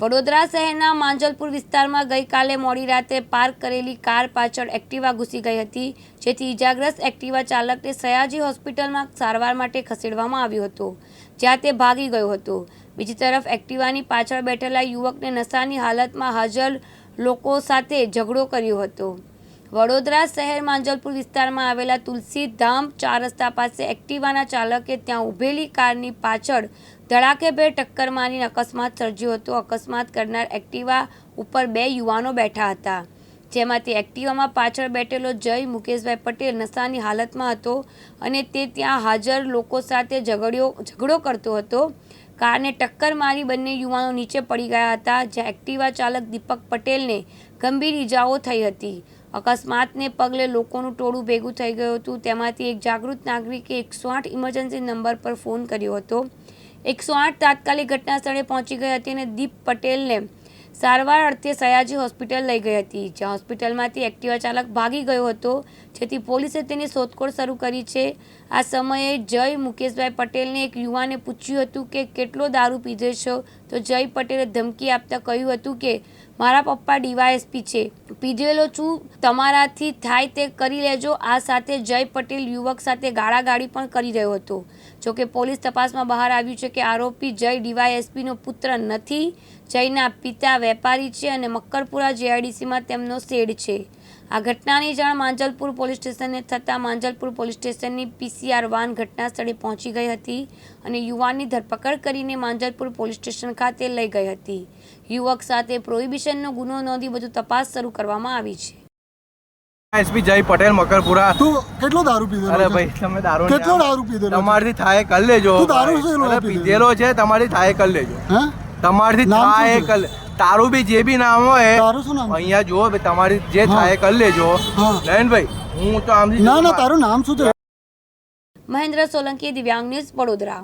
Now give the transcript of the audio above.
વડોદરા શહેરના માંજલપુર વિસ્તારમાં ગઈકાલે મોડી રાતે પાર્ક કરેલી કાર પાછળ એક્ટિવા ઘૂસી ગઈ હતી, જેથી ઇજાગ્રસ્ત એક્ટિવા ચાલકને સયાજી હોસ્પિટલમાં સારવાર માટે ખસેડવામાં આવ્યો હતો, જ્યાં તે ભાગી ગયો હતો. બીજી તરફ, એક્ટિવાની પાછળ બેઠેલા યુવકને નશાની હાલતમાં હાજર લોકો સાથે ઝઘડો કર્યો હતો. વડોદરા શહેર માંજલપુર વિસ્તારમાં આવેલા તુલસીધામ ચાર રસ્તા પાસે એક્ટિવાના ચાલકે ત્યાં ઊભેલી કારની પાછળ ધડાકેભેર ટક્કર મારીને અકસ્માત સર્જ્યો હતો. અકસ્માત કરનાર એક્ટિવા ઉપર બે યુવાનો બેઠા હતા. જેમાંથી એક્ટિવામાં પાછળ બેઠેલો જય મુકેશભાઈ પટેલ નશાની હાલતમાં હતો અને તે ત્યાં હાજર લોકો સાથે ઝઘડ્યો, ઝઘડો કરતો હતો. કારને ટક્કર મારી બંને યુવાનો નીચે પડી ગયા હતા. જ્યાં એક્ટિવા ચાલક દીપક પટેલને ગંભીર ઈજાઓ થઈ હતી. અકસ્માતને પગલે લોકોનું ટોળું ભેગું થઈ ગયું હતું. તેમાંથી એક જાગૃત નાગરિકે એકસો આઠ ઇમરજન્સી નંબર પર ફોન કર્યો હતો. એકસો આઠ તાત્કાલિક ઘટના સ્થળે પહોંચી ગઈ હતી અને દીપ પટેલને સારવાર અર્થે સયાજી હોસ્પિટલ લઈ ગઈ હતી, જ્યાં હોસ્પિટલમાંથી એક્ટિવા ચાલક ભાગી ગયો હતો. જેથી પોલીસે તેની શોધખોળ શરૂ કરી છે. આ સમયે જય મુકેશભાઈ પટેલને એક યુવાને પૂછ્યું હતું કે, કેટલો દારૂ પીધો છો? તો જય પટેલે ધમકી આપતા કહ્યું હતું કે મારા પપ્પા ડીવાયએસપી છે. પીધેલો છું, તમારાથી થાય તે કરી લેજો. આ સાથે જય પટેલ યુવક સાથે ગાળાગાળી પણ કરી રહ્યો હતો. જોકે પોલીસ તપાસમાં બહાર આવ્યું છે કે આરોપી જય ડીવાયએસપીનો પુત્ર નથી. જયના પિતા વેપારી છે અને મક્કરપુરા જીઆઈડીસીમાં તેમનો શેડ છે. આ ઘટનાની જાણ માંજલપુર પોલીસ સ્ટેશનને થતાં માંજલપુર પોલીસ સ્ટેશનની પીસીઆર વાન ઘટના સ્થળે પહોંચી ગઈ હતી અને યુવાનની ધરપકડ કરીને માંજલપુર પોલીસ સ્ટેશન ખાતે લઈ ગઈ હતી. યુવક સાથે પ્રોહિબિશનનો ગુનો નોંધી વધુ તપાસ શરૂ કરવામાં આવી છે. એસપી જય પટેલ મકરપુરા. તું કેટલો દારૂ પીધો અરે ભાઈ તમે દારૂ કેટલો દારૂ પીધો તમારથી થાય કર લેજો. તું દારૂ. પીધેલો? પીધેલો છે તમારી થાય કર લેજો. હે? તમારથી થાય? કરી તારું બી જે બી નામ હોય તારું શું નામ અહીંયા જુઓ ભાઈ તમારી જે. થાય કરી લેજો હા. નયનભાઈ હું તો આમ ના ના તારું નામ શું છે મહેન્દ્ર સોલંકી દિવ્યાંગ ન્યૂઝ વડોદરા